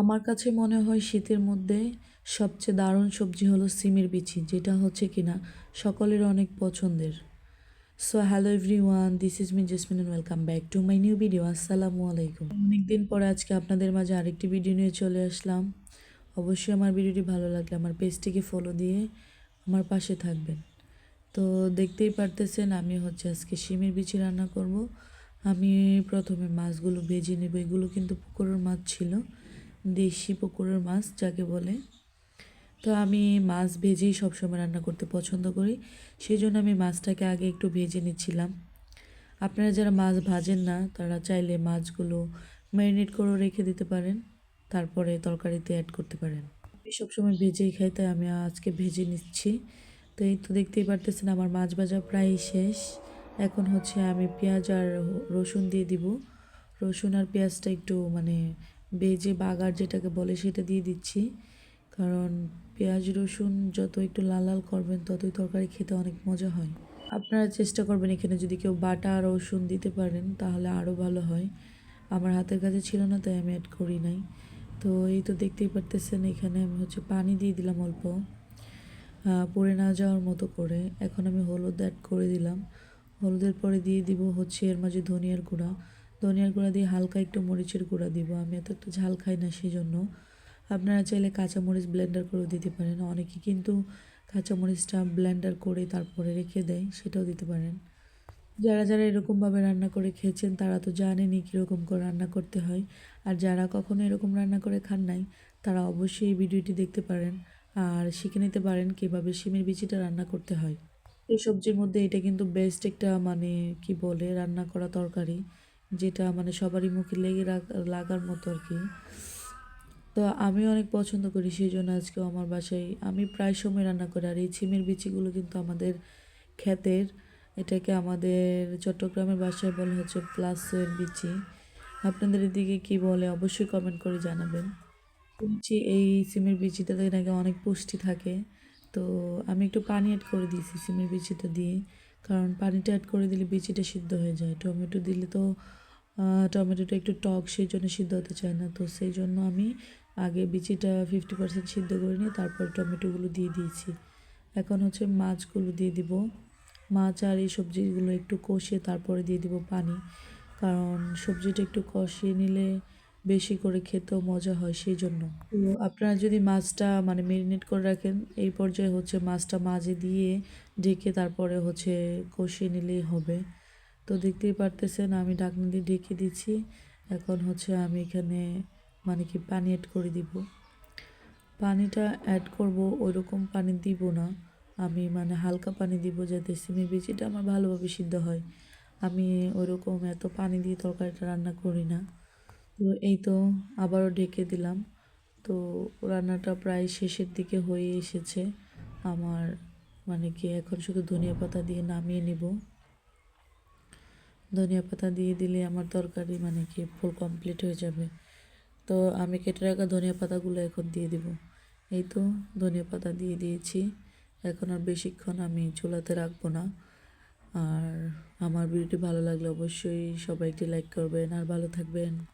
আমার কাছে মনে হয় শীতের মধ্যে সবচেয়ে দারুণ সবজি হলো সিমের বিচি, যেটা হচ্ছে কিনা সকলের অনেক পছন্দের। So hello everyone this is me Jasmine welcome back to my new video আসসালামু আলাইকুম অনেকদিন পরে আজকে আপনাদের মাঝে আরেকটি ভিডিও নিয়ে চলে আসলাম। অবশ্যই আমার ভিডিওটি ভালো লাগলে আমার পেজটিকে ফলো দিয়ে আমার পাশে থাকবেন। তো দেখতেই পারতেছেন, আমি হচ্ছে আজকে শিমের বিচি রান্না করব। আমি প্রথমে মাছগুলো ভেজে নেব, এগুলো কিন্তু পুকুরের মাছ ছিল। দেশি পুকুরের মাছ যাকে বলে। তো আমি মাছ ভেজেই সবসময় রান্না করতে পছন্দ করি। সেই জন্য আমি মাছটাকে আগে একটু ভেজে নিচ্ছিলাম। আপনারা যারা মাছ ভাজেন না, তারা চাইলে মাছগুলো ম্যারিনেট করে রেখে দিতে পারেন। তারপরে তরকারিতে অ্যাড করতে পারেন। আমি সবসময় ভেজেই খাই, তাই আমি আজকে ভেজে নিচ্ছি। তো এই তো দেখতেই পারতেছেন, আমার মাছ ভাজা প্রায় শেষ। এখন হচ্ছে আমি পেঁয়াজ আর রসুন দিয়ে দিব। রসুন আর পেঁয়াজটা একটু মানে বেজে বাগার যেটাকে বলে সেটা দিয়ে দিচ্ছি। কারণ পেঁয়াজ, রসুন যত একটু লাল লাল করবেন ততই তরকারি খেতে অনেক মজা হয়। আপনারা চেষ্টা করবেন এখানে যদি কেউ বাটা আর রসুন দিতে পারেন তাহলে আরও ভালো হয়। আমার হাতের কাছে ছিল না, তাই আমি অ্যাড করি নাই। তো এই তো দেখতেই পারতেছেন, এখানে আমি হচ্ছে পানি দিয়ে দিলাম অল্প। পড়ে না যাওয়ার মতো করে। এখন আমি হলুদ অ্যাড করে দিলাম। হলুদের পরে দিয়ে দিব হচ্ছে এর মাঝে ধনিয়ার গুঁড়া। ধনিয়ার গুঁড়া দিয়ে হালকা একটু মরিচের গুঁড়া দিব। আমি এত একটু ঝাল খাই না সেই জন্য আপনারা চাইলে কাঁচামরিচ ব্লেন্ডার করে দিতে পারেন। অনেকে কিন্তু কাঁচামরিচটা ব্লেন্ডার করে তারপরে রেখে দেয়, সেটাও দিতে পারেন। যারা যারা এরকমভাবে রান্না করে খেয়েছেন, তারা তো জানেনই কীরকম করে রান্না করতে হয়। আর যারা কখনো এরকম রান্না করে খান নাই, তারা অবশ্যই এই ভিডিওটি দেখতে পারেন। আর শিখে নিতে পারেন কীভাবে শিমের বিচিটা রান্না করতে হয়। এই সবজির মধ্যে এটা কিন্তু বেস্ট একটা মানে কি বলে, রান্না করা তরকারি। যেটা মানে সবারই মুখে লেগে লাগার মতো আর কি। তো আমি অনেক পছন্দ করি সেই জন্য আজকেও আমার বাসায়। আমি প্রায় সময় রান্না করি আর এই ছিমের বিচিগুলো কিন্তু আমাদের ক্ষেতের, এটাকে আমাদের চট্টগ্রামের বাসায় বলে হচ্ছে প্লাসের বিচি। আপনাদের এদিকে কি বলে অবশ্যই কমেন্ট করে জানাবেন। শুনছি এই সিমের বিচিটাতে নাকি অনেক পুষ্টি থাকে। তো আমি একটু পানি অ্যাড করে দিয়েছি সিমের বিচিটা দিয়ে। কারণ পানিটা অ্যাড করে দিলে বিচিটা সিদ্ধ হয়ে যায়। টমেটো দিলে তো টমেটোটা একটু টক সেই জন্য সিদ্ধ হতে চায় না। তো সেই জন্য আমি আগে বিচিটা ফিফটি পার্সেন্ট সিদ্ধ করে নিয়ে তারপর টমেটোগুলো দিয়ে দিয়েছি। এখন হচ্ছে মাছগুলো দিয়ে দিব। মাছ আর এই সবজিগুলো একটু কষিয়ে তারপরে দিয়ে দিব পানি। কারণ সবজিটা একটু কষিয়ে নিলে বেশি করে খেতেও মজা হয় সেই জন্য আপনারা যদি মাছটা মানে মেরিনেট করে রাখেন, এই পর্যায়ে হচ্ছে মাছটা মাঝে দিয়ে ঢেকে তারপরে হচ্ছে কষিয়ে নিলেই হবে। তো দেখতেই পারতেছেন আমি ঢাকনা দিয়ে ঢেকে দিচ্ছি। এখন হচ্ছে আমি এখানে মানে কি পানি অ্যাড করে দিব। পানিটা অ্যাড করব, ওইরকম পানি দিব না। আমি মানে হালকা পানি দিব যাতে সিমের বিচিটা আমার ভালোভাবে সিদ্ধ হয়। আমি ওইরকম এত পানি দিয়ে তরকারিটা রান্না করি না। তো এই তো আবারও ঢেকে দিলাম। তো রান্নাটা প্রায় শেষের দিকে হয়ে এসেছে আমার মানে কি এখন শুধু ধনিয়া পাতা দিয়ে নামিয়ে নিব। ধনিয়া পাতা দিয়ে দিলে আমার তরকারি মানে কি ফুল কমপ্লিট হয়ে যাবে। তো আমি কেটে রাখা ধনিয়া পাতাগুলো এখন দিয়ে দিব। এই তো ধনিয়া পাতা দিয়ে দিয়েছি। এখন আর বেশিক্ষণ আমি চুলাতে রাখব না। আর আমার ভিডিওটি ভালো লাগলে অবশ্যই সবাই একটি লাইক করবেন। আর ভালো থাকবেন।